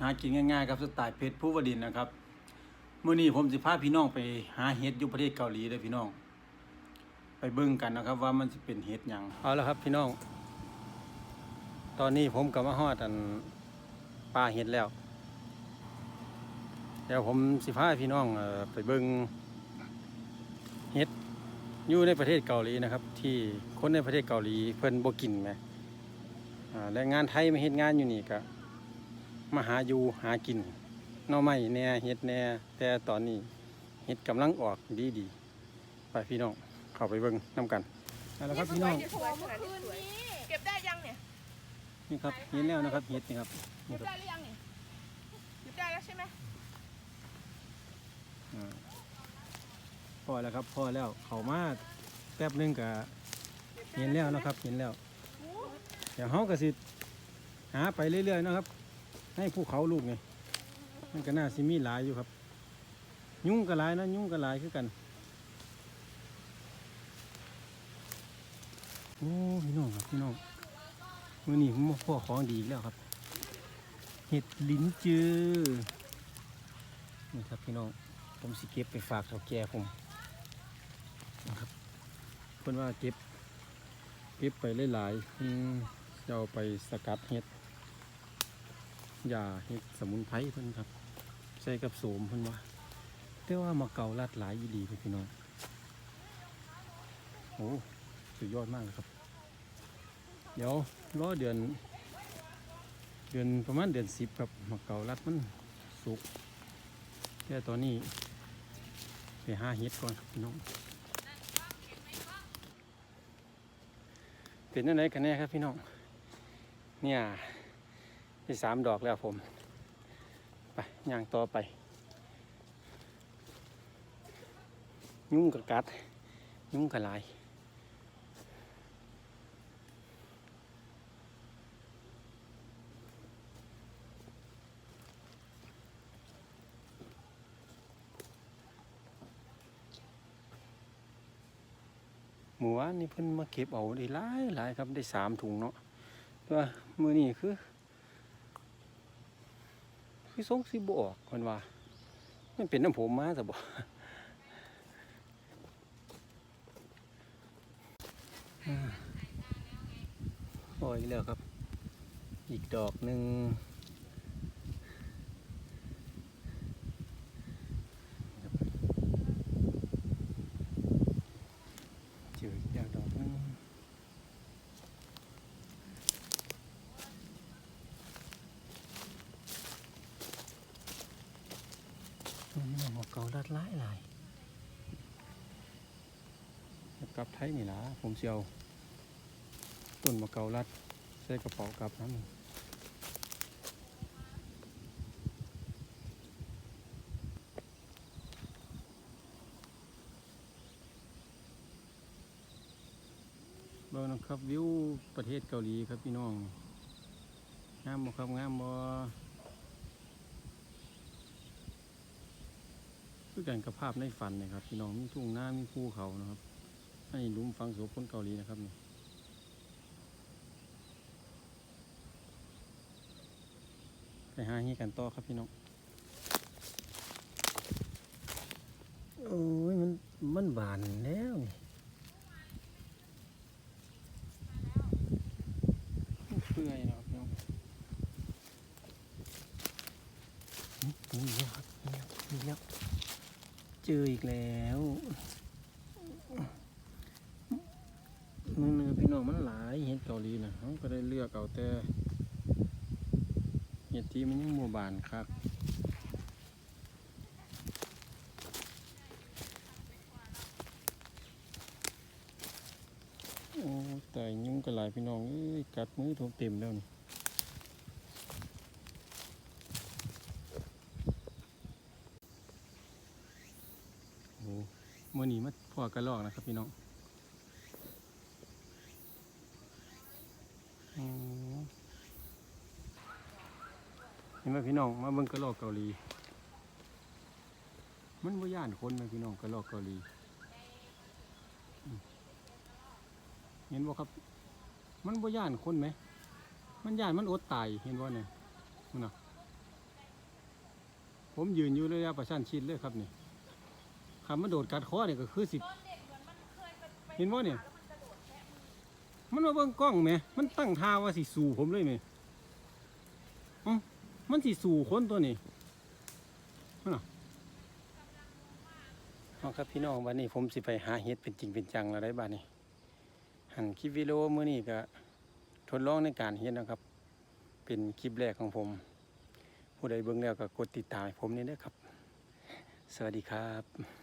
หากินง่ายๆครับสไตล์เพชรผู้วดินนะครับเมื้อนี้ผมสิพาพี่น้องไปหาเห็ดอยู่ประเทศเกาหลีเด้อพี่น้อง ไปเบิ่งกันนะครับ ว่ามันสิเป็นเห็ดยังเอาละครับพี่น้อง ตอนนี้ผมก็มาฮอดอันปลาเห็ดแล้วเดี๋ยวผมสิพาพี่น้องไปเบิ่งเห็ดอยู่ในประเทศเกาหลีนะครับ ที่คนในประเทศเกาหลีเพิ่นบ่กินแหมแรงงานไทยมาเฮ็ดงานอยู่นี่ก็ มาหาอยู่หากินน่อไม้แหน่เห็ดแหน่แต่ตอนนี้เห็ดกำลังออกดีดีไปพี่น้องเข้าไปเบิ่งน้ำกันเอาละครับพี่น้องเก็บได้ยังเนี่ยนี่ครับเห็นแล้วนะครับเห็ดนี่ครับเก็บได้หรือยังเนี่ยเก็บได้แล้วใช่ไหมพอแล้วครับพอแล้วเขามาแป๊บหนึงก็เห็นแล้วนะครับเห็นแล้วอ้เดี๋ยวเขาก็สิหาไปเรื่อยๆนะครับ ให้ภูเขาลูกไงมันก็น่าสิมีหลายอยู่ครับ ยุ่งก็หลายนะยุ่งก็หลายคือกันโอ้พี่น้องครับพี่น้องมือนี้ผมมาพ่อของดีอีกแล้วครับ เห็ดลิ้นจือนี่ครับพี่น้องผมสิเก็บไปฝากเฒ่าแก่ผมนะครับเพิ่นว่าเก็บเก็บไปหลายๆจะเอาไปสกัดเห็ด ยาเห็ดสมุนไพรเพิ่นครับ ใส่กับโสมเพิ่นว่าแต่ว่ามาเกาลัดหลายอีดีพี่น้องโอ้สุดยอดมากเลยครับ เดี๋ยวรอเดือน เดือนประมาณเดือนสิบครับมาเกาลัดมันสุกแต่ตอนนี้ไปหาเห็ดก่อนครับพี่น้องเป็นยังไงกันแน่ครับพี่น้องเนี่ย ที่สามดอกแล้วผม ไปย่างต่อไป ยุ่งกับกัด ยุ่งกับลายหมูนนี่เพิ่นมาเก็บเอาได้หลายหลายครับได้สามถุงเนาะต่ว่ามือนี่คือ คือสงสิบออกคนว่า มันเป็นน้ำผมมาแต่บ่อ่าโอ้ยอีกแล้วครับ อีกดอกหนึ่งเจออีกแล้วดอกหนึงตรงนี้หัว เก่าลัดหลายหลายกลับไทยนี่ล่ะผมเชียวต้นมะเกาลัดใส่กระเป๋ากลับน้ำเบิ่งนะครับวิวประเทศเกาหลีครับพี่น้องงามบ่ครับงามบ่ คือกันกับภาพในฝันนะครับพี่น้องมีทุ่งหน้ามีภูเขานะครับอันนี้ลุมฝังศพคนเกาหลีนะครับนี่ไปหาเฮียกันต่อครับพี่น้องโอ้ยมันมันบานแล้วนี่เปื่อยนะครับน้องนี่แล้วนี่แล้ว เจออีกแล้วมันมันพี่น้องมันหลายเห็ดเกาหลีนะเขาก็ได้เลือกเอาแต่เห็ดที่มันยังมู่บานครับโอ้แต่ยุ่งกันหลายพี่น้องเอ้ยกัดมือทุกเต็มแล้วนี่ มื่อนี้มาพอกระลอกนะครับพี่น้องเห็นไหมพี่น้องมาเบิ่งกระลอกเกาหลี มันบ่าย่านคนไหมพี่น้องกระลอกเกาหลีเห็นบ่ครับ มันบ่ย่านคนไหม มันย่านมันอดตายเห็นบ่เนี่ยนั่นนะผมยืนอยู่ระยะประชันชิดเลยครับนี่ คำมันโดดกัดคอเนี่ยก็คือสิตอนเด็กเหมือนมันเคยไปไปเห็นบ่เนี่ย แล้วมันกระโดดแทะมือมันมาเบิ่งกล้องไหม มันตั้งท่าว่าสิสู่ผมเลยไหมเอ้ามันสิสู่คนตัวนี้นั่นน่ะเอาครับพี่น้องวันนี้ผมสิไปหาเห็ดเป็นจริงเป็นจังแล้วได้บ้านนี้ หันคลิปวิดีโอมื้อนี้ก็ทดลองในการเห็ดนะครับ เป็นคลิปแรกของผม ผู้ใดเบิ่งแล้วก็กดติดตามให้ผมนี่เด้อครับ สวัสดีครับ